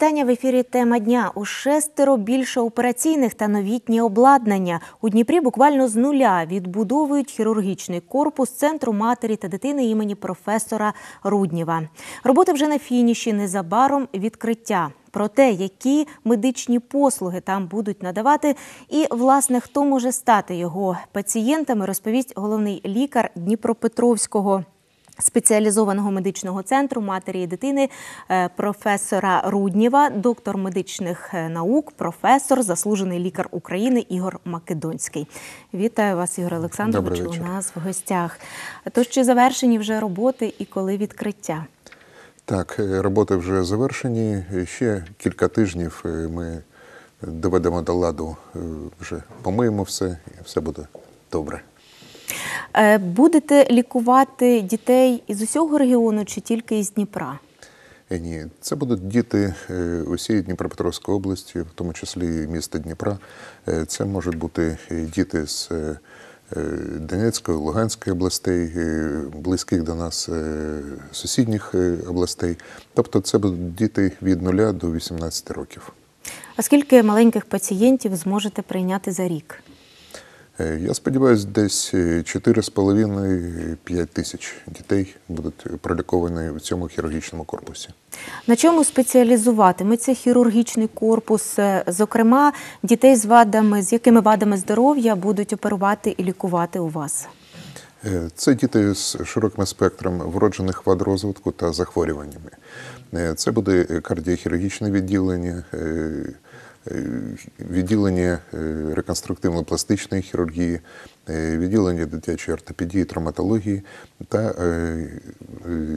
Вітання в ефірі. Тема дня у шестеро більше операційних та новітнє обладнання у Дніпрі. Буквально з нуля відбудовують хірургічний корпус центру матері та дитини імені професора Руднєва. Роботи вже на фініші. Незабаром відкриття. Про те, які медичні послуги там будуть надавати, і власне хто може стати його пацієнтами, розповість головний лікар Дніпропетровського спеціалізованого медичного центру матері і дитини е, професора Руднєва, доктор медичних е, наук, професор, заслужений лікар України Ігор Македонський. Вітаю вас, Ігор Олександрович. У нас в гостях. Тож чи завершені вже роботи і коли відкриття? Так, е, роботи вже завершені. Ще кілька тижнів ми доведемо до ладу, вже помиємо все, і все буде добре. Е, будете лікувати дітей із усього регіону чи тільки із Дніпра? Е, ні, це будуть діти е, усієї Дніпропетровської області, в тому числі міста Дніпра. Це можуть бути діти з Донецької, Луганської областей, близьких до нас сусідніх областей. Тобто, це будуть діти від 0 до 18 років. А скільки маленьких пацієнтів зможете прийняти за рік? Е, я сподіваюся, десь 4,5-5 тисяч дітей будуть проліковані в цьому хірургічному корпусі. На чому спеціалізуватиметься хірургічний корпус? Е, зокрема, дітей з вадами, з якими вадами здоров'я будуть оперувати і лікувати у вас? Е, це діти з широким спектром вроджених вад розвитку та захворюваннями. Це буде кардіохірургічне відділення. Е, відділення е, реконструктивно-пластичної хірургії, е, відділення дитячої ортопедії, травматології та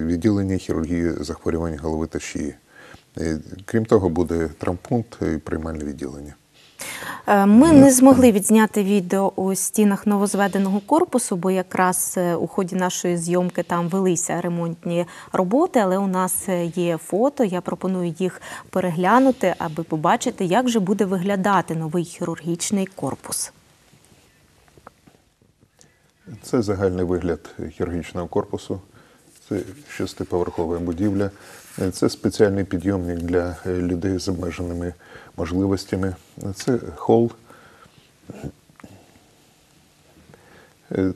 відділення хірургії захворювань голови та шиї. Крім того, буде травмпункт і приймальне відділення. Е, ми не змогли відзняти відео у стінах новозведеного корпусу, бо якраз е, у ході нашої зйомки там велися ремонтні роботи, але у нас е, є фото. Я пропоную їх переглянути, аби побачити, як же буде виглядати новий хірургічний корпус. Це загальний вигляд хірургічного корпусу. Це шестиповерхова будівля. Це спеціальний підйомник для людей з обмеженими можливостями. Це хол.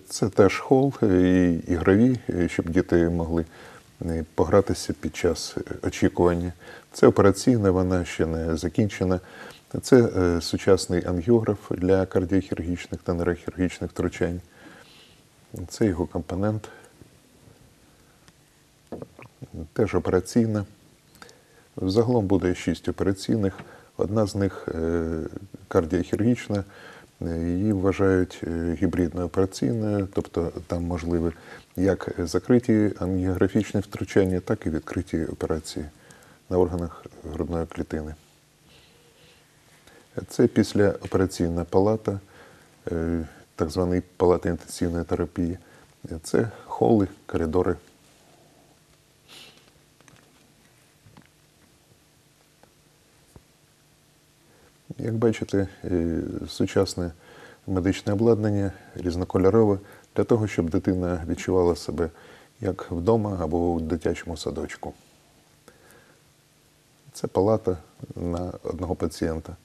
Це теж хол і ігрові, щоб діти могли погратися під час очікування. Це операційна, вона ще не закінчена. Це е, сучасний ангіограф для кардіохірургічних та нейрохірургічних втручань. Це його компонент. Теж операційна. Загалом буде шість операційних. Одна з них е, кардіохірургічна, її вважають е, гібридною операційною, тобто там можливі як закриті ангіографічні втручання, так і відкриті операції на органах грудної клітини. Це післяопераційна палата, е, так званий палата інтенсивної терапії. Це холи, коридори. Як бачите, е, сучасне медичне обладнання різнокольорове для того, щоб дитина відчувала себе як вдома або у дитячому садочку. Це палата на одного пацієнта.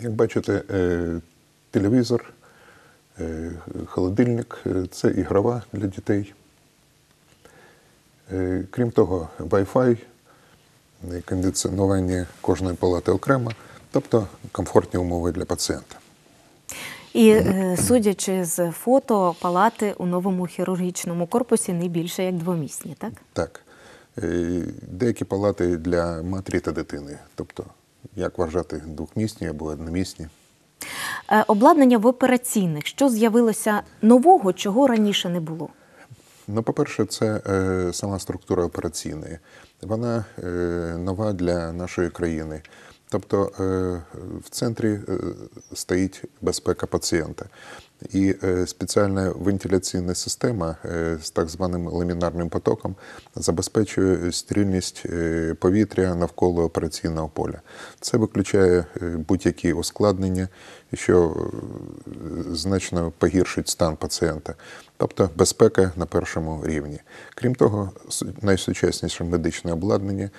Як бачите, е, телевізор, е, холодильник це ігрова для дітей. Крім того, Wi-Fi кондиціонування кожної палати окремо, тобто комфортні умови для пацієнта. І е, судячи з фото, палати у новому хірургічному корпусі не більше як двомісні, так? Так. Е, деякі палати для матері та дитини, тобто, як вважати, двохмісні або одномісні. Е, обладнання в операційних. Що з'явилося нового, чого раніше не було? Ну, по-перше, це е, сама структура операційної. Вона е, нова для нашої країни. Тобто е, в центрі е, стоїть безпека пацієнта. І е, спеціальна вентиляційна система з так званим ламінарним потоком забезпечує стерильність е, повітря навколо операційного поля. Це виключає будь-які ускладнення, що значно погіршить стан пацієнта. Тобто безпека на першому рівні. Крім того, найсучасніше медичне обладнання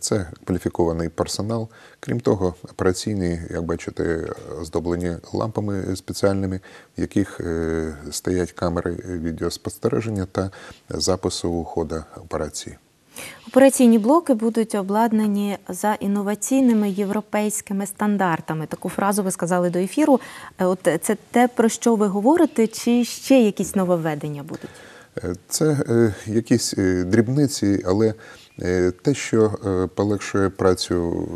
Це кваліфікований персонал. Крім того, операційні, як бачите, оздоблені лампами спеціальними, в яких е, стоять камери відеоспостереження та запису ходу операції. Операційні блоки будуть обладнані за інноваційними європейськими стандартами. Таку фразу ви сказали до ефіру. Е, От це те, про що ви говорите, чи ще якісь нововведення будуть? Е, Це якісь дрібниці, але те, що е, полегшує працю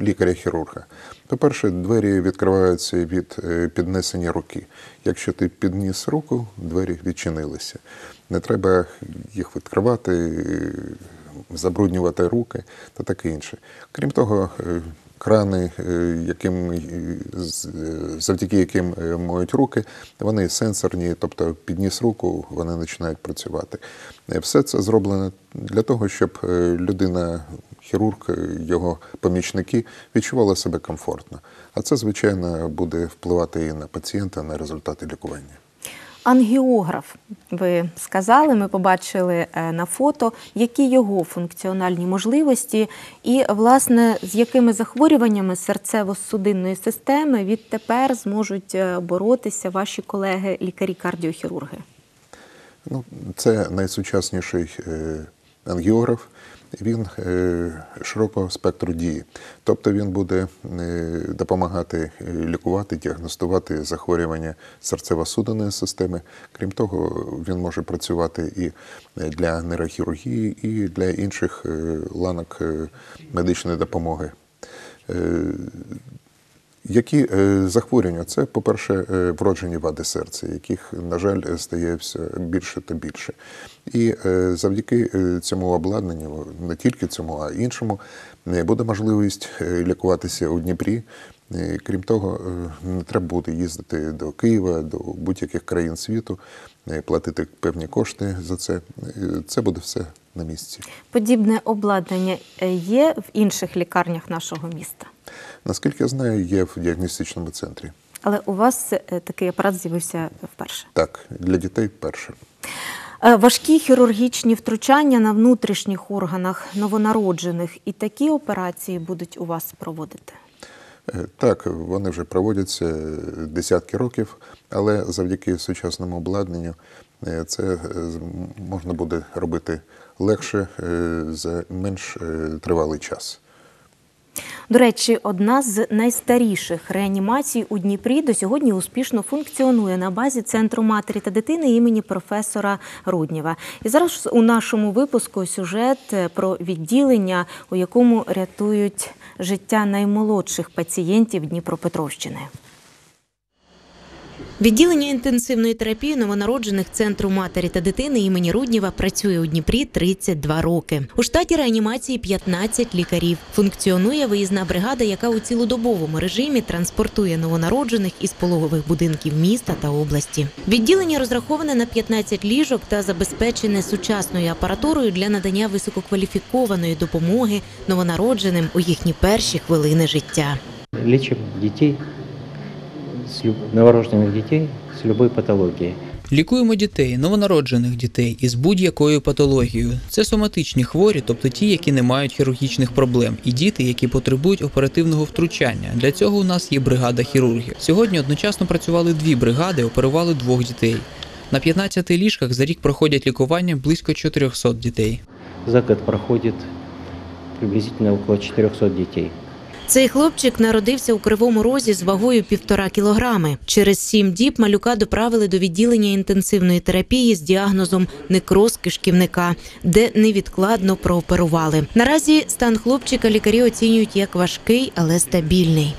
лікаря-хірурга. По-перше, двері відкриваються від е, піднесення руки. Якщо ти підніс руку, двері відчинилися. Не треба їх відкривати, е, забруднювати руки та таке інше. Крім того, е, крани, е, яким, е, завдяки яким е, моють руки, вони сенсорні, тобто підніс руку, вони починають працювати. Все це зроблено для того, щоб людина, хірург, його помічники відчували себе комфортно. А це, звичайно, буде впливати і на пацієнта, на результати лікування. Ангіограф, ви сказали, ми побачили е, на фото, які його функціональні можливості, і, власне, з якими захворюваннями серцево-судинної системи відтепер зможуть е, боротися ваші колеги, лікарі-кардіохірурги. Ну, це найсучасніший е, ангіограф. Він е, широкого спектру дії. Тобто він буде е, допомагати е, лікувати, діагностувати захворювання серцево-судинної системи. Крім того, він може працювати і для нейрохірургії, і для інших ланок медичної допомоги. Які е, захворювання? Це, по-перше, е, вроджені вади серця, яких, на жаль, стає все більше та більше. І е, завдяки цьому обладнанню, не тільки цьому, а іншому, буде можливість лікуватися у Дніпрі. Крім того, не треба буде їздити до Києва, до будь-яких країн світу, платити певні кошти за це. Це буде все на місці. Подібне обладнання є в інших лікарнях нашого міста. Наскільки я знаю, є в діагностичному центрі. Але у вас е, такий апарат з'явився вперше. Так, для дітей перше. Е, Важкі хірургічні втручання на внутрішніх органах новонароджених і такі операції будуть у вас проводити. Е, Так, вони вже проводяться десятки років, але завдяки сучасному обладнанню це можна буде робити легше за менш тривалий час. До речі, одна з найстаріших реанімацій у Дніпрі до сьогодні успішно функціонує на базі центру матері та дитини імені професора Руднєва. І зараз у нашому випуску сюжет е, про відділення, у якому рятують життя наймолодших пацієнтів Дніпропетровщини. Відділення інтенсивної терапії новонароджених центру матері та дитини імені Руднєва працює у Дніпрі 32 роки. У штаті реанімації 15 лікарів. Функціонує виїзна бригада, яка у цілодобовому режимі транспортує новонароджених із пологових будинків міста та області. Відділення розраховане на 15 ліжок та забезпечене сучасною апаратурою для надання висококваліфікованої допомоги новонародженим у їхні перші хвилини життя. Лечим детей, с люб- новорожденных детей с любой патологией. Лікуємо дітей, новонароджених дітей із будь-якою патологією. Це соматичні хворі, тобто ті, які не мають хірургічних проблем, і діти, які потребують оперативного втручання. Для цього у нас є бригада хірургів. Сьогодні одночасно працювали дві бригади, оперували двох дітей. На 15 ліжках за рік проходять лікування близько 400 дітей. За год проходит приблизительно около 400 детей. Цей хлопчик народився у кривому розі з вагою півтора кілограми. Через сім діб малюка доправили до відділення інтенсивної терапії з діагнозом некроз кишківника, де невідкладно прооперували. Наразі стан хлопчика лікарі оцінюють як важкий, але стабільний.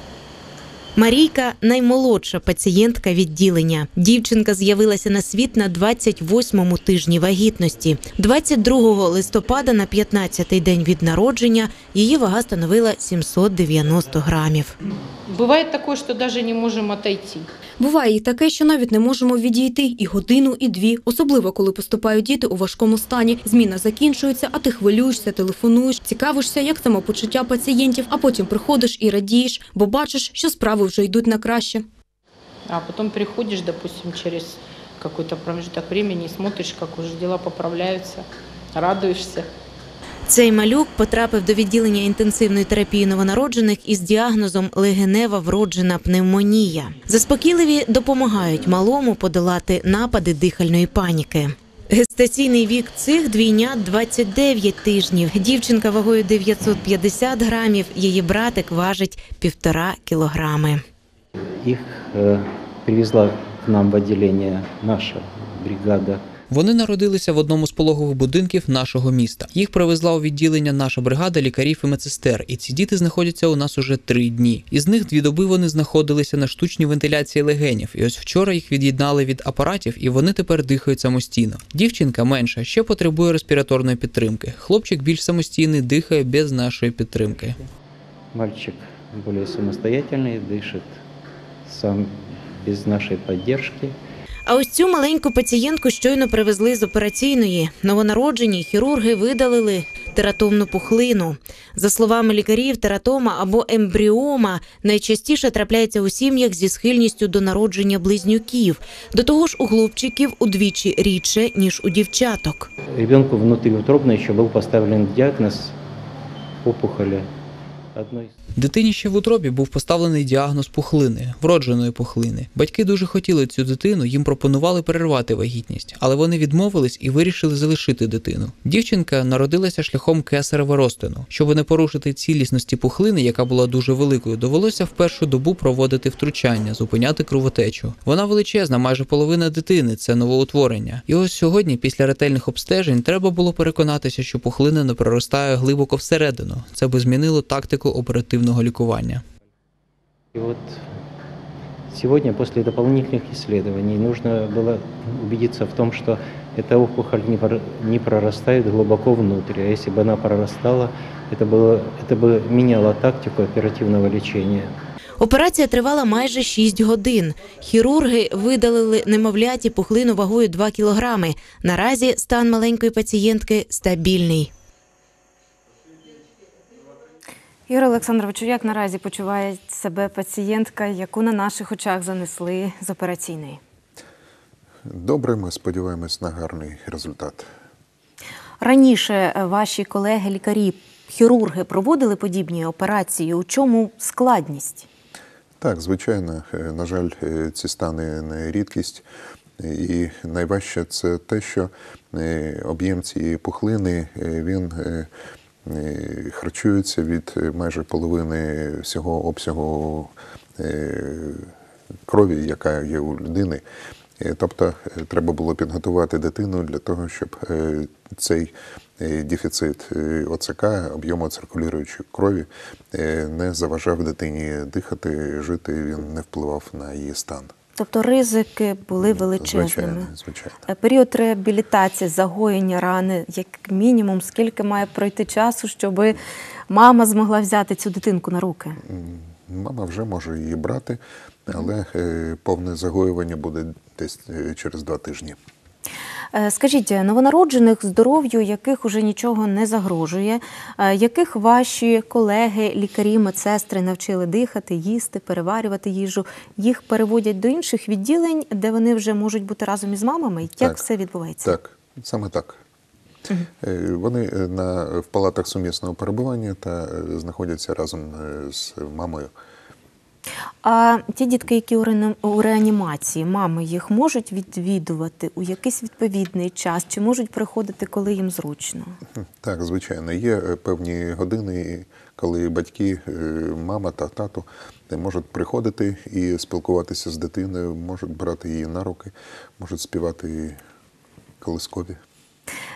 Марійка наймолодша пацієнтка відділення. Дівчинка з'явилася на світ на 28-му тижні вагітності. 22 листопада на 15-й день від народження її вага становила 790 грамів. Бывает такое, что даже не можем отойти. Буває і таке, що навіть не можемо відійти і годину, і дві, особливо коли поступають діти у важкому стані. Зміна закінчується, а ти хвилюєшся, телефонуєш, цікавишся, як самопочуття пацієнтів, а потім приходиш і радієш, бо бачиш, що справи вже йдуть на краще. А потом приходишь, допустим, через какой-то промежуток времени и смотришь, как уже дела поправляются, радуешься. Цей малюк потрапив до відділення інтенсивної терапії новонароджених із діагнозом легенева вроджена пневмонія. Заспокійливі допомагають малому подолати напади дихальної паніки. Гестаційний вік цих двійнят 29 тижнів. Дівчинка вагою 950 грамів. Її братик важить півтора кілограми. Их э, привезла к нам в відділення наша бригада Вони народилися в одному з пологових будинків нашого міста. Їх привезла у відділення наша бригада лікарів і медсестер, і ці діти знаходяться у нас уже три дні. Із них дві доби вони знаходилися на штучній вентиляції легенів. І ось вчора їх від'єднали від апаратів, і вони тепер дихають самостійно. Дівчинка менша ще потребує респіраторної підтримки. Хлопчик більш самостійний дихає без нашої підтримки. Мальчик более самостоятельный, дышит сам без нашей поддержки. А ось цю маленьку пацієнтку щойно привезли з операційної. Новонароджені хірурги видалили тератомну пухлину. За словами лікарів, тератома або ембріома найчастіше трапляється у сім'ях зі схильністю до народження близнюків. До того ж, у хлопчиків удвічі рідше ніж у дівчаток. Ребенку внутриутробно еще был поставлен диагноз опухоли одной из Дитині ще в утробі був поставлений діагноз пухлини, вродженої пухлини. Батьки дуже хотіли цю дитину, їм пропонували перервати вагітність, але вони відмовились і вирішили залишити дитину. Дівчинка народилася шляхом кесарева розтину. Щоб не порушити цілісності пухлини, яка була дуже великою, довелося в першу добу проводити втручання, зупиняти кровотечу. Вона величезна, майже половина дитини це новоутворення. І ось сьогодні, після ретельних обстежень, треба було переконатися, що пухлина не проростає глибоко всередину. Це би змінило тактику оперативного лікування. И вот сегодня после дополнительных исследований нужно было убедиться в том, что эта опухоль не, пор- не прорастает глубоко внутрь. А если бы она прорастала, это, было, это бы меняло тактику оперативного лечения. Операція тривала майже 6 годин. Хірурги видалили немовляті пухлину вагою 2 кілограми. Наразі стан маленької пацієнтки стабільний. Ігор Олександровичу, як наразі почуває себе пацієнтка, яку на наших очах занесли з операційної? Добре, ми сподіваємось на гарний результат. Раніше е, ваші колеги, лікарі, хірурги проводили подібні операції. У чому складність? Так, звичайно, е, на жаль, е, ці стани не рідкість. І найважче це те, що об'єм цієї пухлини він е, е, від е, майже половини всього обсягу е, крові, яка є у людини. Тобто треба було підготувати дитину для того, щоб цей дефіцит ОЦК, об'єму циркулюючої крові, не заважав дитині дихати, жити, він не впливав на її стан. Тобто ризики були величезними. Звичайно, звичайно. Е, Період реабілітації, загоєння рани, як мінімум, скільки має пройти часу, щоб мама змогла взяти цю дитинку на руки? Мама вже може її брати, але е, повне загоювання буде десь е, через два тижні. Е, Скажіть, новонароджених здоров'ю, яких уже нічого не загрожує, е, яких ваші колеги, лікарі, медсестри навчили дихати, їсти, переварювати їжу, їх переводять до інших відділень, де вони вже можуть бути разом із мамами? Як Так. все відбувається? Так, саме так. Е, Вони е, на, в палатах сумісного перебування та е, знаходяться разом е, з мамою. А ті дітки, які у реанімації, мами їх можуть відвідувати у якийсь відповідний час, чи можуть приходити, коли їм зручно? Так, звичайно, є е, певні години, коли батьки, е, мама та тато не можуть приходити і спілкуватися з дитиною, можуть брати її на руки, можуть співати колискові.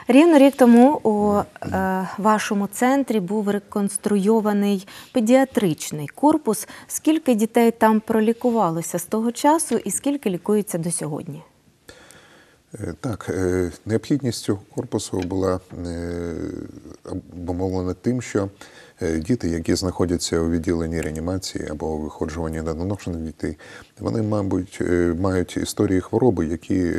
Рівно рік тому у е, вашому центрі був реконструйований педіатричний корпус. Скільки дітей там пролікувалося з того часу і скільки лікується до сьогодні? Е, Так, е, необхідністю корпусу була е, обумовлена тим, що діти, які знаходяться у відділенні реанімації або виходжуванні недоношених дітей, вони, мабуть, мають історії хвороби, які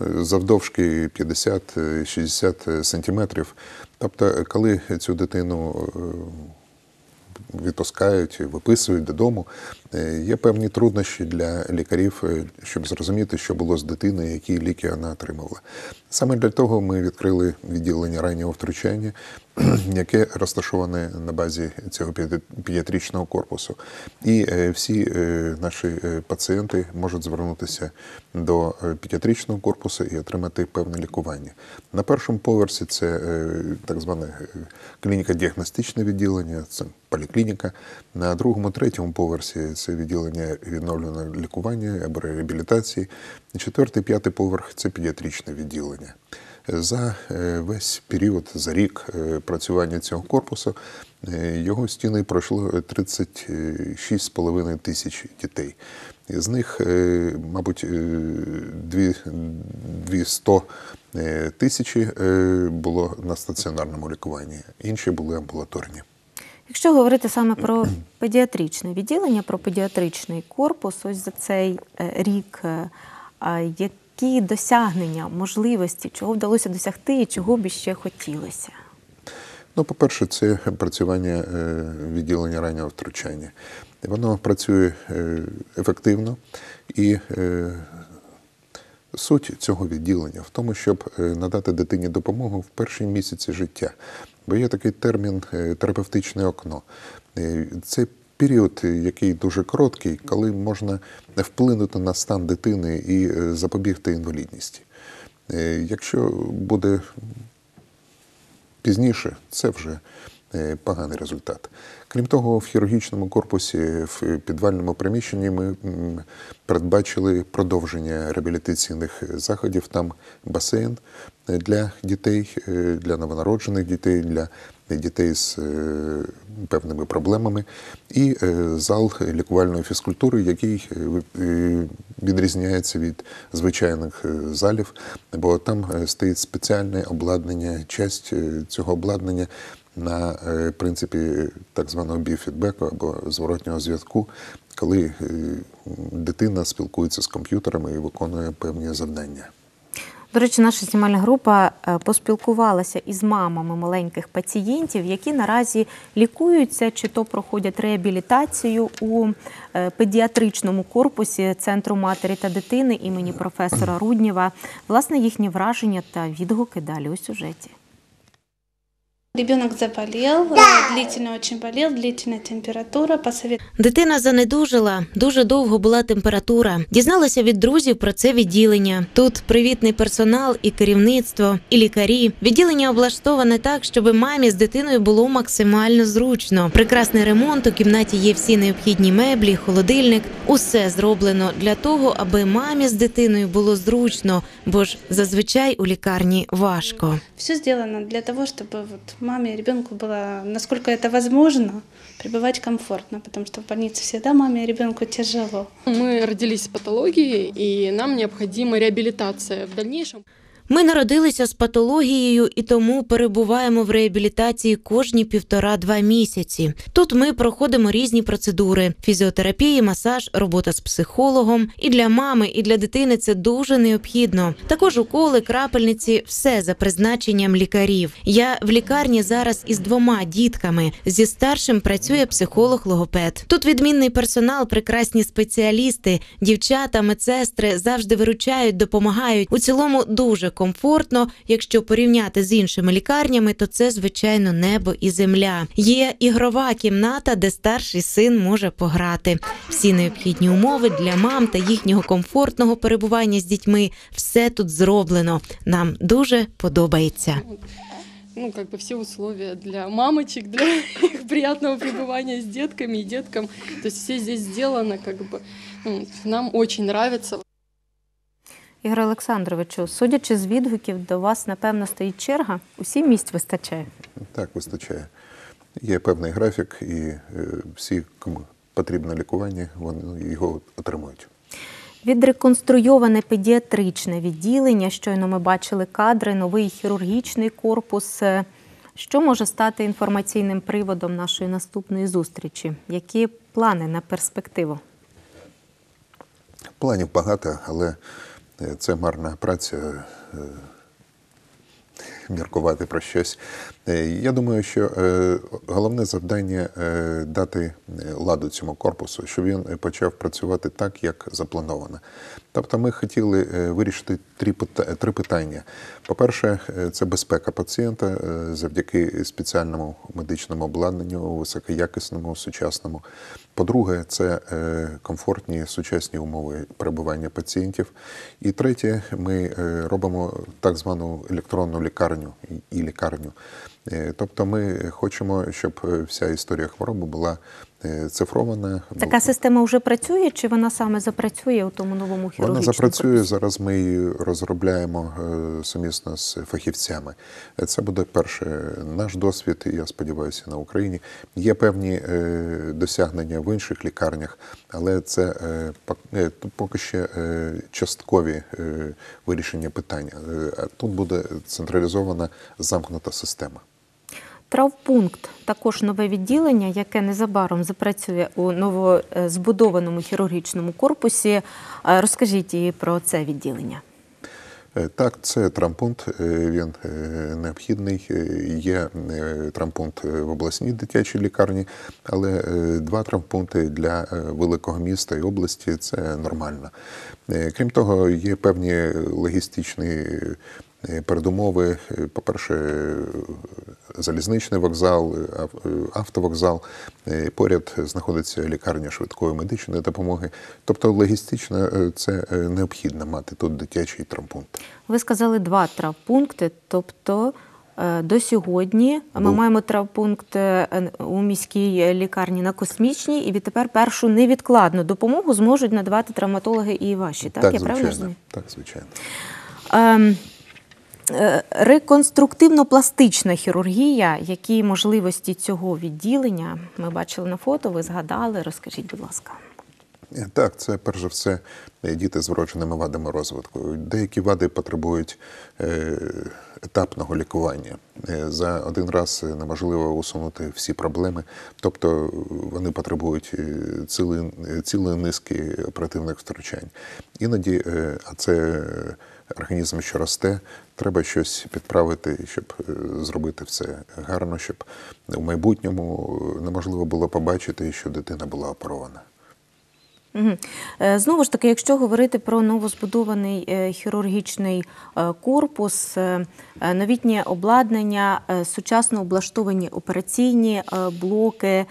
завдовжки 50-60 сантиметрів. Тобто, е, коли цю дитину е, відпускають, виписують додому. Е, Є певні труднощі для лікарів, е, щоб зрозуміти, що було з дитиною, які ліки вона отримувала. Саме для того ми відкрили відділення раннього втручання, яке розташоване на базі цього педі- педіатричного корпусу. І е, всі е, наші е, пацієнти можуть звернутися до педіатричного корпусу і отримати певне лікування. На першому поверсі це так зване е, клініко-діагностичне відділення, це поліклініка. На другому, третьому поверсі це відділення відновленого лікування або реабілітації. Четвертий, п'ятий поверх це педіатричне відділення. За е, весь період, за рік е, працювання цього корпусу, е, його стіни пройшло 36,5 тисяч дітей. З них, мабуть, е, дві- 200 е, тисячі було на стаціонарному лікуванні, інші були амбулаторні. Якщо говорити саме про педіатричне відділення, про педіатричний корпус, ось за цей рік, які досягнення, можливості, чого вдалося досягти і чого б ще хотілося? Ну, по-перше, це працювання е, відділення раннього втручання. Воно працює е, ефективно і е, суть цього відділення в тому, щоб е, надати дитині допомогу в перші місяці життя. Бо є такий термін е, терапевтичне окно. Е, Це період, е, який дуже короткий, коли можна вплинути на стан дитини і е, запобігти інвалідності. Е, Якщо буде пізніше, це вже поганий результат. Крім того, в хірургічному корпусі, в підвальному приміщенні ми передбачили продовження реабілітаційних заходів. Там басейн для дітей, для новонароджених дітей, для дітей з е, певними проблемами, і е, зал лікувальної фізкультури, який е, відрізняється від звичайних залів, бо там стоїть спеціальне обладнання, часть цього обладнання на принципі так званого біофідбеку або зворотнього зв'язку, коли дитина спілкується з комп'ютерами і виконує певні завдання. До речі, наша знімальна група е, поспілкувалася із мамами маленьких пацієнтів, які наразі лікуються чи то проходять реабілітацію у е, педіатричному корпусі Центру матері та дитини імені професора Руднєва. Власне, їхні враження та відгуки далі у сюжеті. Ребенок заболел, э, длительно очень болел, длительная температура. Посовет... Дитина занедужила, дуже довго була температура. Дізналася від друзів про це відділення. Тут привітний персонал, і керівництво, і лікарі. Відділення облаштоване так, щоб мамі з дитиною було максимально зручно. Прекрасний ремонт у кімнаті є всі необхідні меблі, холодильник. Усе зроблено для того, аби мамі з дитиною було зручно, бо ж зазвичай у лікарні важко. Все сделано для того, чтобы вот маме и ребенку было, насколько это возможно, пребывать комфортно, потому что в больнице всегда маме и ребенку тяжело. Мы родились с патологией, и нам необходима реабилитация в дальнейшем. Ми народилися з патологією і тому перебуваємо в реабілітації кожні півтора-два місяці. Тут ми проходимо різні процедури: фізіотерапії, масаж, робота з психологом. І для мами, і для дитини це дуже необхідно. Також уколи, крапельниці, все за призначенням лікарів. Я в лікарні зараз із двома дітками. Зі старшим працює психолог-логопед. Тут відмінний персонал, прекрасні спеціалісти, дівчата, медсестри завжди виручають, допомагають. У цілому дуже комфортно. Якщо порівняти з іншими лікарнями, то це звичайно небо і земля. Є ігрова кімната, де старший син може пограти. Всі необхідні умови для мам та їхнього комфортного перебування з дітьми. Все тут зроблено. Нам дуже подобається. Ну, как бы все условия для мамочек, для их приятного пребывания с детками и деткам. То есть все здесь сделано, как бы ну, нам очень нравится. Ігор Олександровичу, судячи з відгуків, до вас напевно стоїть черга. Усім місць вистачає. Так, вистачає. Є певний графік, і е, всі, кому потрібне лікування, вони його отримують. Відреконструйоване педіатричне відділення. Щойно ми бачили кадри, новий хірургічний корпус. Е, Що може стати інформаційним приводом нашої наступної зустрічі? Які плани на перспективу? Планів багато, але це марна праця. е, міркувати про щось. Е, Я думаю, що е, головне завдання е, дати е, ладу цьому корпусу, щоб він е, почав працювати так, як заплановано. Тобто ми хотіли е, вирішити три питання. По-перше, е, це безпека пацієнта е, завдяки спеціальному медичному обладнанню, високоякісному, сучасному. По-друге, це е, комфортні сучасні умови перебування пацієнтів. І третє, ми е, робимо так звану електронну лікарню і- і лікарню. Е, Тобто ми хочемо, щоб е, вся історія хвороби була е, цифрована. Така система вже працює, чи вона саме запрацює у тому новому хірургічному Вона запрацює зараз. Ми її розробляємо сумісно з фахівцями. Це буде перше наш досвід, я сподіваюся, на Україні. Є певні досягнення в інших лікарнях, але це поки ще часткові вирішення питання. Тут буде централізована замкнута система. Травпункт також нове відділення, яке незабаром запрацює у новозбудованому хірургічному корпусі. Е, Розкажіть і про це відділення. Е, Так, це травмпункт, е, він необхідний. Є травмпункт в обласній дитячій лікарні, але два травмпункти для великого міста і області це нормально. Крім того, є певні логістичні передумови. Е, По-перше, е, залізничний вокзал, е, е, автовокзал. Е, Поряд знаходиться лікарня швидкої медичної допомоги. Тобто логістично е, це е, необхідно мати тут дитячий травмпункт. Ви сказали два травпункти, тобто е, до сьогодні ми Був. маємо травпункт е, у міській лікарні на космічній, і відтепер першу невідкладну допомогу зможуть надавати травматологи і ваші. Так, я звичайно. розумію? Так, звичайно. Ем, е, Реконструктивно-пластична хірургія, які можливості цього відділення ми бачили на фото, ви згадали. Розкажіть, будь ласка. Е, Так, це перш за все е, діти з вродженими вадами розвитку. Деякі вади потребують е, етапного лікування. Е, За один раз е, неможливо усунути всі проблеми, тобто е, вони потребують е, цілої, е, цілої низки оперативних втручань. Іноді, е, а це е, організм, що росте, треба щось підправити, щоб е, зробити все гарно, щоб у майбутньому е, неможливо було побачити, що дитина була оперована. Е, Знову ж таки, якщо говорити про новозбудований хірургічний корпус, новітнє обладнання, сучасно облаштовані операційні блоки,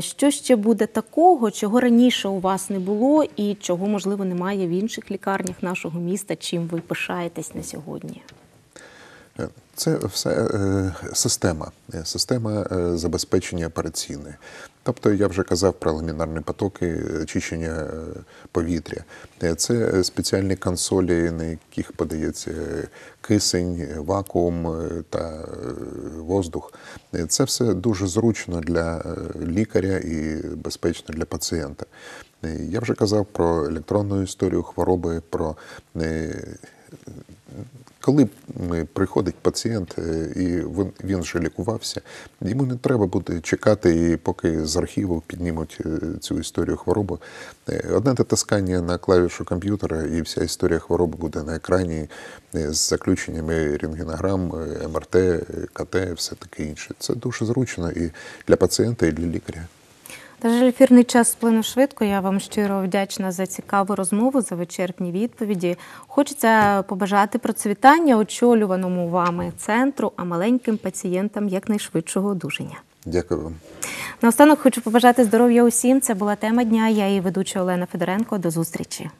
що ще буде такого, чого раніше у вас не було, і чого можливо немає в інших лікарнях нашого міста, чим ви пишаєтесь на сьогодні? Е, Це все е, система, е, система забезпечення операційної. Тобто я вже казав про ламінарні потоки, очищення повітря. Це спеціальні консолі, на яких подається кисень, вакуум та воздух. Це все дуже зручно для лікаря і безпечно для пацієнта. Я вже казав про електронну історію хвороби, про коли приходить пацієнт е, і він, він вже лікувався, йому не треба буде чекати, і поки з архіву піднімуть е, цю історію хвороби. Е, Одне натискання на клавішу комп'ютера, і вся історія хвороби буде на екрані з заключеннями рентгенограм, МРТ, КТ, все таке інше. Це дуже зручно і для пацієнта, і для лікаря. На жаль, ефірний час сплинув швидко. Я вам щиро вдячна за цікаву розмову, за вичерпні відповіді. Хочеться побажати процвітання очолюваному вами центру, а маленьким пацієнтам якнайшвидшого одужання. Дякую вам. Наостанок хочу побажати здоров'я усім. Це була тема дня. Я її ведуча Олена Федоренко. До зустрічі.